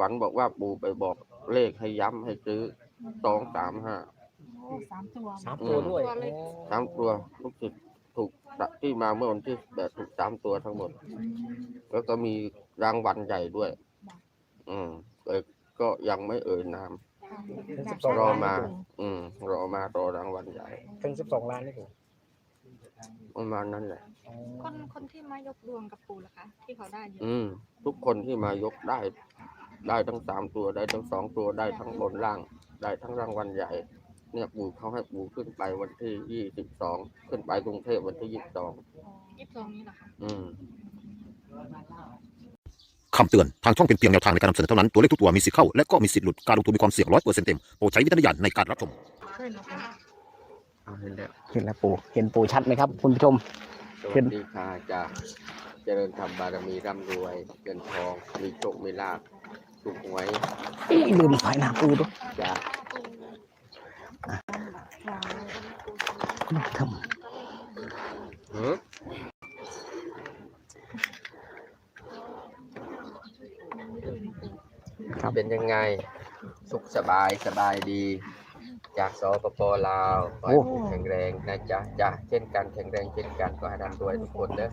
ฝันบอกว่าปู่ไปบอกเลขให้ย้ำให้ซื้อสองสามห้า โอ้สามตัวสามตัวด้วยตัวเล็กโอ้สามตัวลูกศิษย์ถูกที่มาเมื่อวันที่แบบถูกสามตัวทั้งหมด แล้วก็มีรางวัลใหญ่ด้วย อืมแต่ก็ยังไม่เอ่ยนามถึงอยาสิกบสองรอล้านมานี่ปู่อืม รอมารอรางวัลใหญ่ ถึงสิบสองล้านนี่ปู่ประมาณนั้นแหละอ๋อคนคนที่มายกดวงกับปู่ล่ะคะ ที่เขาได้เยอะอืม ทุกคนที่มายกได้ ได้ทั้งสามตัวได้ทั้งสองตัวได้ทั้งบนล่าง ได้ทั้งรางวัลใหญ่ เนี่ยปู่เขาให้ปู่ขึ้นไปวันที่ยี่สิบสองขึ้นไปกรุงเทพวันที่ยี่สิบสองยี่สิบสองนี้เหรอคะอืมคำเตือน ทางช่องเป็นเพียงแนวทางในการนำเสนอเท่านั้น ตัวเลขทุกตัวมีสิทธิ์เข้า และก็มีสิทธิ์หลุด การลงทุนมีความเสี่ยงร้อยเปอร์เซ็นต์เต็ม โปรดใช้วิจารณญาณในการรับชมช่วยหนูค่ะเอาเห็นแล้วเห็นแล้วปู่เห็นปู่ชัดไหมครับ คุณผู้ชมสขึ้วันสดีค่ะจะเจริญธรรมบารมีร่ำรวยเงินทอง มีโชคมีลาภ ถูกหวยอีลืมไฟหน้าปู่ด้วยจ้าทหือำครับเป็นยังไง สุขสบายสบายดี จากสปปลาวขอให้ผู้แข็งแรงนะจ๊ะจ้ะเช่นกันแข็งแรงเช่นกันก็ให้ร่ำรวยทุกคนเด้อ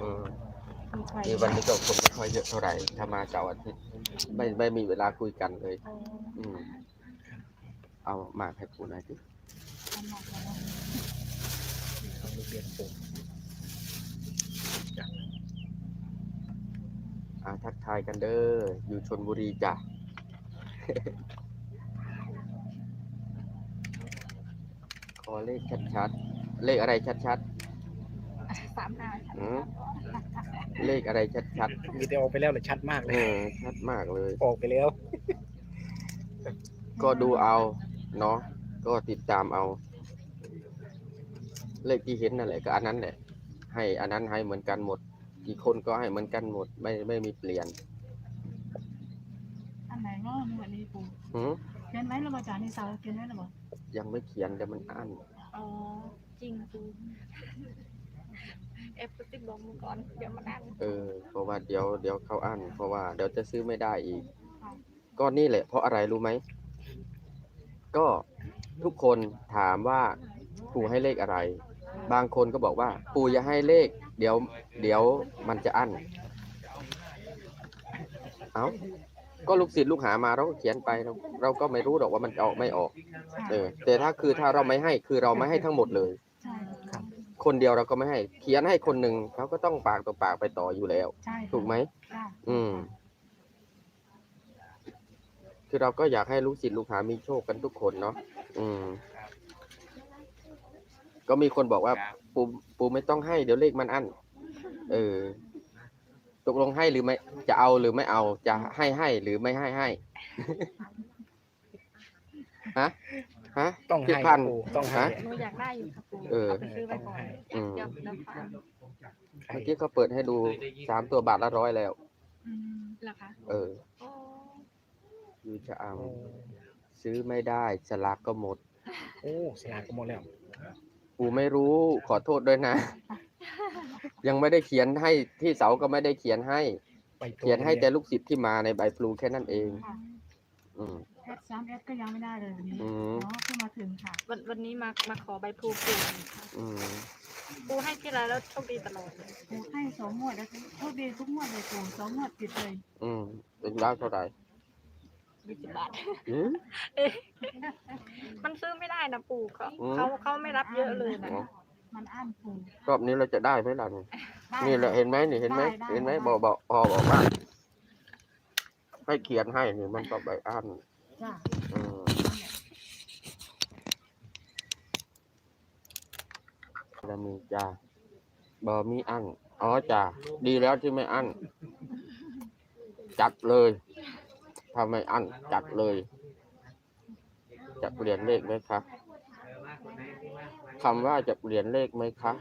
อืม นี่วันนี้ก็คนไม่ค่อยเยอะเท่าไหร่ถ้ามาเสาร์อาทิตย์ไม่ไม่มีเวลาคุยกันเลย อืมเอามากให้คุณหน่อยสิอ่าทักทายกันเด้อ อยู่ชนบุรีจ้ะ ขอเลขชัดๆ เลขอะไรชัดสามห้าๆหืม เลขอะไรชัดมีแต่ออกไปแล้วเลยชัดมากๆเลเอย อชัดมากเลย ออกไปแล้ว ก็ดูเอาเนาะก็ติดตามเอา เลขที่เห็นนั่นแหละก็อันนั้นแหละ ให้อันนั้นให้เหมือนกันหมด กี่คนก็ให้เหมือนกันหมด ไม่ไม่มีเปลี่ยนอันไหนเนาะหนวดนี้ปูหืมเขียนไว้แล้วบ่จานี่เสาเขียนไว้แล้วบ่ยังไม่เขียนแต่มันอั้น อ๋อจริงปู่ เอฟติบอกมึงก่อนเดี๋ยวมานั่งเออ เพราะว่าเดี๋ยวเดี๋ยวเขาอั้นเพราะว่าเดี๋ยวจะซื้อไม่ได้อีก ก็นี่แหละ เพราะอะไรรู้ไหม ก็ทุกคนถามว่าปู่ให้เลขอะไร บางคนก็บอกว่า ปู่อย่าให้เลข เดี๋ยว เดี๋ยวมันจะอั้น เอาก็ลูกศิษย์ลูกหามาเราก็เขียนไปเราเราก็ไม่รู้หรอกว่ามันจะออกไม่ออก เออ แต่ถ้าคือถ้าเราไม่ให้คือเราไม่ให้ทั้งหมดเลยใช่ คนเดียวเราก็ไม่ให้ เขียนให้คนหนึ่งเขาก็ต้องปากต่อปากไปต่ออยู่แล้ว ใช่ถูกไหมจ้าอืม คือเราก็อยากให้ลูกศิษย์ลูกหามีโชคกันทุกคนเนาะ อืม ก็มีคนบอกว่า ปูปูไม่ต้องให้เดี๋ยวเลขมันอั้น เออ ตกลงให้หรือไม่ จะเอาหรือไม่เอา จะให้ให้หรือไม่ให้ให้ ฮะ ฮะต้องผิดให้พันปู่ต้องให้ ฮะ หนูอยากได้อยู่ค่ะปู่เออเอาไปซื้อไว้ก่อนอืม เดี๋ยวเดี๋ยวฟังเมื่อกี้เขาเปิดให้ดูสามตัวบาทละร้อยแล้ว อืมเหรอคะเออโอ้อยู่จะเอา ซื้อไม่ได้สลากก็หมด โอ้สลากก็หมดแล้วปู่ไม่รู้ขอโทษด้วยนะ ยังไม่ได้เขียนให้ที่เสาก็ไม่ได้เขียนให้ ไปตัวเขียนให้แต่ลูกศิษย์ที่มาในใบพลูแค่นั้นเองอืมแอด สามแอดก็ยังไม่ได้เลยวันนี้อืม เนาะเพิ่งมาถึงค่ะ วันวันนี้มามาขอใบพลูปู่ค่ะอืมปู่ให้ที่ไรแล้วโชคดีตลอดเลยปูให้สองงวดแล้วโชคดีทุกงวดเลยปูสองงวดติดเลยอืมเป็นร้านเท่าไหร่ยี่สิบบาท อืม มันซื้อไม่ได้นะปู่เขาอืม เขาเขาไม่รับเยอะเลยนะอ๋อ มันอั้นปูรอบนี้เราจะได้ไหมล่ะนี่ได้ นี่แหละเห็นไหมนี่เห็นไหมได้ได้ เห็นไหมได้บอกบอกพอบอกว่าให้เขียนให้นี่มันก็ใบอัน จ้าอืมแล้วมีจ้าบอมีอันอ๋อจ้าดีแล้วที่ไม่อันจัดเลยถ้าไม่อันจัดเลยจะเปลี่ยนเลขไหมคะคำว่าจะเปลี่ยนเลขไหมคะ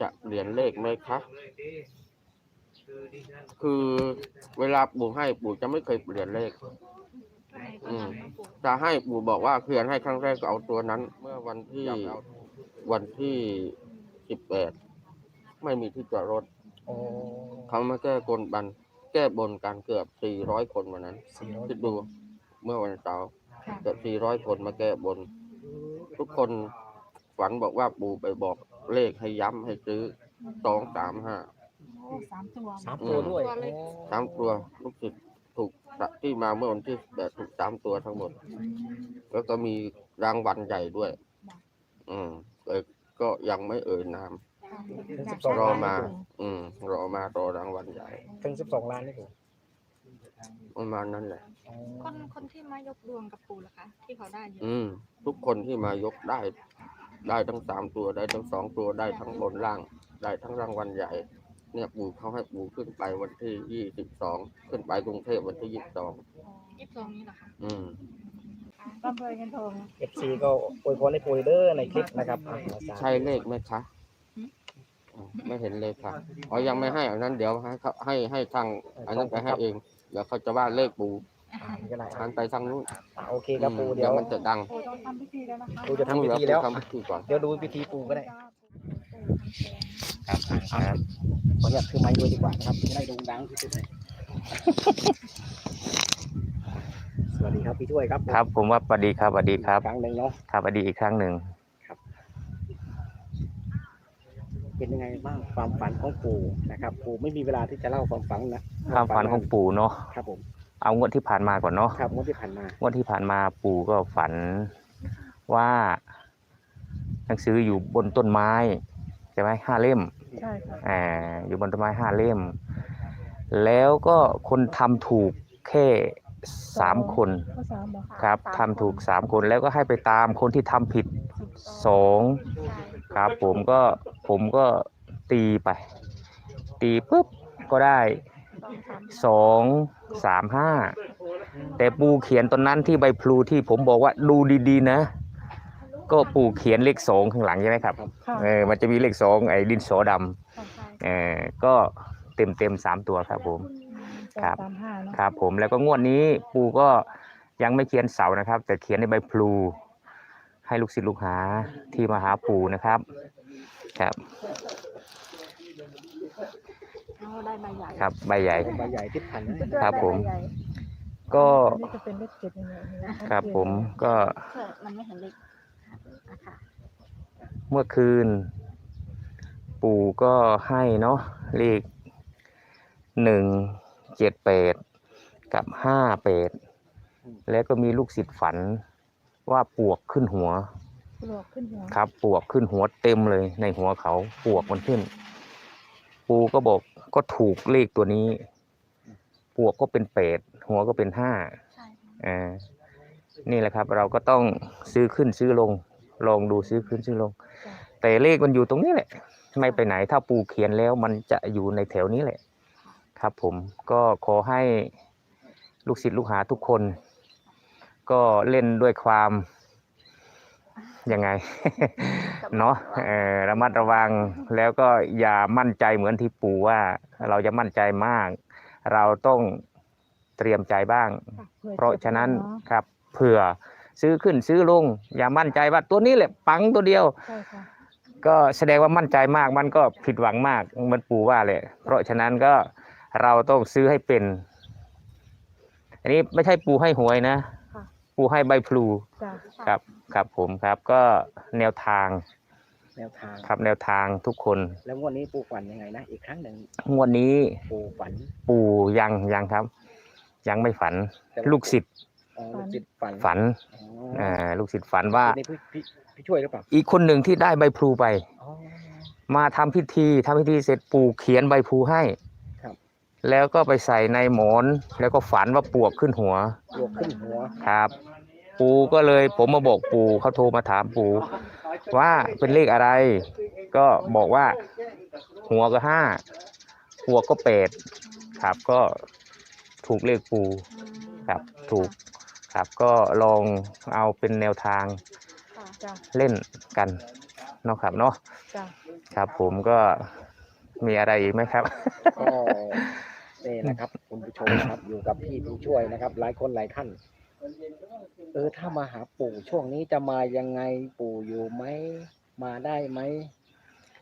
จะเปลี่ยนเลขไหมคะ คือเวลาปู่ให้ปู่จะไม่เคยเปลี่ยนเลข อืมจะให้ปู่บอกว่าเขียนให้ครั้งแรกก็เอาตัวนั้น เมื่อวันที่วันที่สิบแปดไม่มีที่จอดรถโอ้เขามาแก้กลบัน แก้บนกันเกือบสี่ร้อยคนวันนั้นสี่ร้อยคิดดูเมื่อวันเสาร์ค่ะเกือบสี่ร้อยคนมาแก้บน ทุกคนฝันบอกว่าปู่ไปบอกเลขให้ย้ำให้ซื้อสองสามห้าโอ้สามตัวสามตัวด้วยตัวเล็กสามตัวลูกศิษย์ถูก ที่มาเมื่อวันที่แบบถูกสามตัวทั้งหมด แล้วก็มีรางวัลใหญ่ด้วย อืมเอ่ยก็ยังไม่เอ่ยนามรอมา อืม รอมารอรางวัลใหญ่ถึงสิบสองล้านนี่ปู่ประมาณนั้นแหละอ๋อคนคนที่มายกดวงกับปู่ล่ะคะ ที่เขาได้เยอะอืม ทุกคนที่มายกได้ ได้ทั้งสามตัวได้ทั้งสองตัวได้ทั้งบนล่าง ได้ทั้งรางวัลใหญ่ เนี่ยปู่เขาให้ปู่ขึ้นไปวันที่ยี่สิบสองขึ้นไปกรุงเทพวันที่ยี่สิบสองยี่สิบสองนี้เหรอคะอืมร่ำรวยเงินทองเอฟซีก็อวยพรให้ปู่เด้อในคลิปนะครับอะสาธุใช่เลขไหมคะอ๋อไม่เห็นเลยค่ะอ๋อยังไม่ให้อันนั้นเดี๋ยวให้เขาให้ให้ทางอันนั้นไปให้เอง เดี๋ยวเขาจะว่าเลขปู่อ่านี่ก็ได้หันไปทางนู้นอะโอเคครับปู่อืมเดี๋ยวมันจะดัง โอ้ต้องทำพิธีแล้วนะคะ ปู่จะทำพิธีแล้ว ทำพิธีก่อน เดี๋ยวดูพิธีปู่ก็ได้ ครับครับขออนุญาตถือไม้ด้วยดีกว่านะครับจะได้โด่งดังที่สุดเลยสวัสดีครับพี่ช่วยครับครับ ผมว่าสวัสดีครับสวัสดีครับครั้งหนึ่งเนาะครับสวัสดีอีกครั้งหนึ่งเป็นยังไงบ้างความฝันของปู่นะครับ ปู่ไม่มีเวลาที่จะเล่าความฝันนะความฝันของปู่เนาะครับผมเอางวดที่ผ่านมาก่อนเนาะครับงวดที่ผ่านมางวดที่ผ่านมาปู่ก็ฝันว่าหนังสืออยู่บนต้นไม้ ใช่ไหมห้าเล่มใช่ค่ะอ่าอยู่บนต้นไม้ห้าเล่ม แล้วก็คนทำถูกแค่สามคนข้อสามบอกครับทำถูกสามคนแล้วก็ให้ไปตามคนที่ทำผิดสองครับ ผมก็ผมก็ตีไป ตีปุ๊บก็ได้สองสามห้าแต่ปูเขียนตอนนั้นที่ใบพลูที่ผมบอกว่าดูดีๆนะ ก็ปูเขียนเลขสองข้างหลังใช่ไหมครับค่ะเออมันจะมีเลขสองไอ้ดินสอดค่ะำเออก็เต็มเต็มๆสามตัวครับผม ครับสามห้าเนาะครับผมแล้วก็งวดนี้ปูก็ยังไม่เขียนเสานะครับ แต่เขียนในใบพลู ให้ลูกศิษย์ลูกหาที่มาหาปู่นะครับ ครับเอาได้ใบใหญ่ครับใบใหญ่ใบใหญ่ทิศพันธ์นะครับผมได้ใบใหญ่ก็อันนี่จะเป็นเลขเจ็ดยังไงนะะครับผม ก็ มันไม่เห็นเล็กนะคะ เมื่อคืน ปู่ก็ให้เนาะเลขหนึ่งเจ็ดแปดกับห้าแปดแล้วก็มีลูกศิษย์ฝันว่าปวกขึ้นหัว ปลวกขึ้นหัวครับ ปวกขึ้นหัวเต็มเลยในหัวเขาปวกมันขึ้น ปูก็บอกก็ถูกเลขตัวนี้ ปวกก็เป็นแปดหัวก็เป็นห้าใช่อ่านี่แหละครับ เราก็ต้องซื้อขึ้นซื้อลง ลองดูซื้อขึ้นซื้อลง แต่เลขมันอยู่ตรงนี้แหละ ไม่ไปไหนถ้าปูเขียนแล้วมันจะอยู่ในแถวนี้แหละ ครับ ผมก็ขอให้ลูกศิษย์ลูกหาทุกคน ก็เล่นด้วยความยังไงเนาะเอ่อระมัดระวังแล้วก็อย่ามั่นใจเหมือนที่ปู่ว่า เราจะมั่นใจมาก เราต้องเตรียมใจบ้างผื่อเพราะฉะนั้นเนาะครับเผื่อ ซื้อขึ้นซื้อลง อย่ามั่นใจว่าตัวนี้แหละปังตัวเดียว ใช่ค่ะ ก็แสดงว่ามั่นใจมากมันก็ผิดหวังมากเหมันปู่ว่าเลยเพราะฉะนั้นก็เราต้องซื้อให้เป็น อันนี้ไม่ใช่ปู่ให้หวยนะค่ะ ปู่ให้ใบพลูจ้ะครับครับผมครับก็แนวทางแนวทาง ครับแนวทางทุกคนแล้วงวดนี้ปู่ฝันยังไงนะ อีกครั้งหนึ่งงวดนี้ปู่ฝัน ปู่ยังยังครับ ยังไม่ฝันแต่ว่าลูกศิษย์อ๋อ ลูกศิษย์ฝันฝันอ๋ออ่าลูกศิษย์ฝันว่านี่พี่พี่พี่ช่วยหรือเปล่าอีกคนหนึ่งที่ได้ใบพลูไปอ๋อมาทำพิธีทำพิธีเสร็จปู่เขียนใบพลูให้ครับแล้วก็ไปใส่ในหมอน แล้วก็ฝันว่าปวกขึ้นหัวปลวกขึ้นหัวครับ ปู่ก็เลยผมมาบอกปู่เขาโทรมาถามปู่ว่าเป็นเลขอะไร ก็บอกว่า หัวก็ห้าหัวก็แปดครับก็ถูกเลขปู่ครับถูก ครับ ก็ลองเอาเป็นแนวทางจ้ะเล่นกันเนาะครับเนาะจ้ะครับผมก็มีอะไรอีกไหมครับ ก็นี่นะครับคุณผู้ชมนะครับอยู่กับพี่ผู้ช่วยนะครับ หลายคนหลายท่าน เออถ้ามาหาปู่ช่วงนี้จะมายังไงปู่อยู่ไหมมาได้ไหม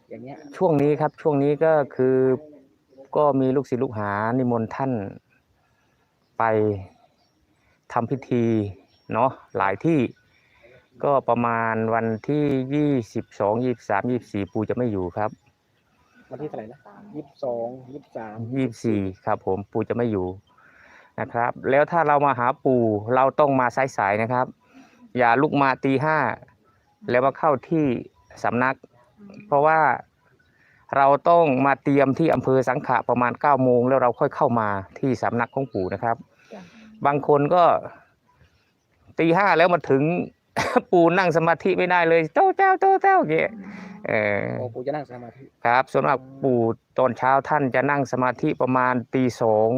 อย่างเงี้ยช่วงนี้ครับช่วงนี้ก็คือก็มีลูกศิษย์ลูกหานิมนต์ท่านไป ทำพิธีเนาะหลายที่ก็ประมาณวันที่ยี่สิบสองยี่สามยี่สี่ปู่จะไม่อยู่ครับวันที่เท่าไหร่นะยี่สิบสองยี่สิบสามยี่สี่ครับ ผมปู่จะไม่อยู่นะครับ แล้วถ้าเรามาหาปู่เราต้องมาสายๆนะครับ อย่าลุกมาตีห้าแล้วมาเข้าที่สำนัก เพราะว่าเราต้องมาเตรียมที่อำเภอสังขะประมาณ9ก้าโมงแล้วเราค่อยเข้ามาที่สำนักของปู่นะครับ บางคนก็ตีห้าแล้วมาถึง ปู่นั่งสมาธิไม่ได้เลยโตเจ้าโตเจ้าเงี้ยเออโอ้กูจะนั่งสมาธิครับส่วนมากปู่ตอนเช้าท่านจะนั่งสมาธิประมาณตีสอง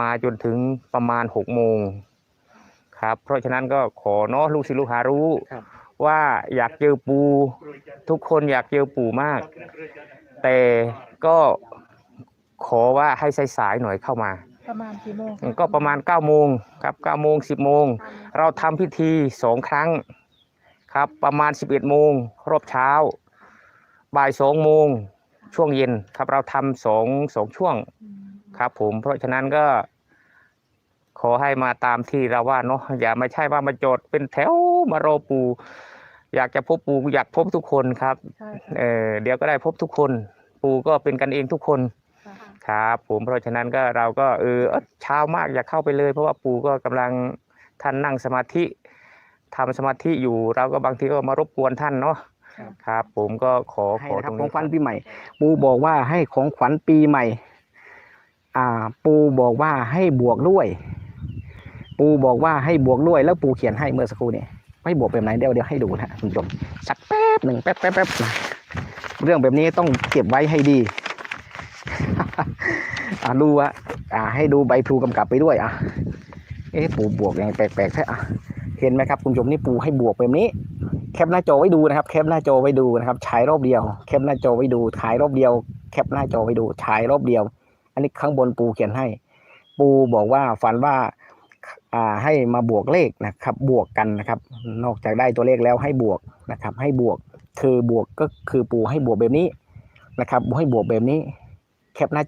มาจนถึงประมาณหกโมงครับ เพราะฉะนั้นก็ขอเนาะลูกศิษย์ลูกหารู้ ครับ ว่าอยากเจอปู่ทุกคนอยากเจอปู่มาก แต่ก็ขอว่าให้สายๆหน่อยเข้ามา ประมาณกี่โมงก็ประมาณ9ก้าโมงครับ9ก้าโมงสิบโมงเราทำพิธีสองครั้งครับ ประมาณ 11โมงรอบเช้า บ่ายสองโมงช่วงเย็นครับเราทำสองสองช่วงครับผมเพราะฉะนั้นก็ ขอให้มาตามที่เราว่าเนาะอย่าไม่ใช่ว่ามาจดเป็นแถวมารอปูอยากจะพบปูอยากพบทุกคนครับ ใช่เออเดี๋ยวก็ได้พบทุกคน ปูก็เป็นกันเองทุกคน ค่ะครับ ผมเพราะฉะนั้นก็เราก็เออเอ้อเช้ามากอยากเข้าไปเลย เพราะว่าปู่ก็กำลังท่านนั่งสมาธิทำสมาธิอยู่ เราก็บางทีก็มารบกวนท่านเนาะครับ ผมก็ขอให้ขอนะคตรับรงของนี้ขวัญปีใหม่ ปูบอกว่าให้ของขวัญปีใหม่ อ่า ปูบอกว่าให้บวกด้วย ปูบอกว่าให้บวกด้วยแล้วปูเขียนให้เมื่อสักครู่นี้ไม่บวกแบบไหนเดี๋ยวเดี๋ยวให้ดูนะคุณผู้ชมสักแป๊บหนึ่งแป๊บแป๊บแป๊บนะเรื่องแบบนี้ต้องเก็บไว้ให้ดี อ่าดูว่าอ่าให้ดูใบพลูกำกับไปด้วยอะเอ๊ะปูบวกยังแปลกๆแท้อะเห็นไหมครับคุณผู้ชมนี่ปูให้บวกแบบนี้แคปหน้าจอไว้ดูนะครับแคปหน้าจอไว้ดูนะครับฉายรอบเดียวแคปหน้าจอไว้ดูถ่ายรอบเดียวแคปหน้าจอไว้ดูฉายรอบเดียว อันนี้ข้างบนปูเขียนให้ ปูบอกว่าฝันว่าอ่าให้มาบวกเลขนะครับ บวกกันนะครับ นอกจากได้ตัวเลขแล้วให้บวกนะครับ ให้บวกคือบวกก็คือปูให้บวกแบบนี้นะครับให้บวกแบบนี้ แคปหน้าจอ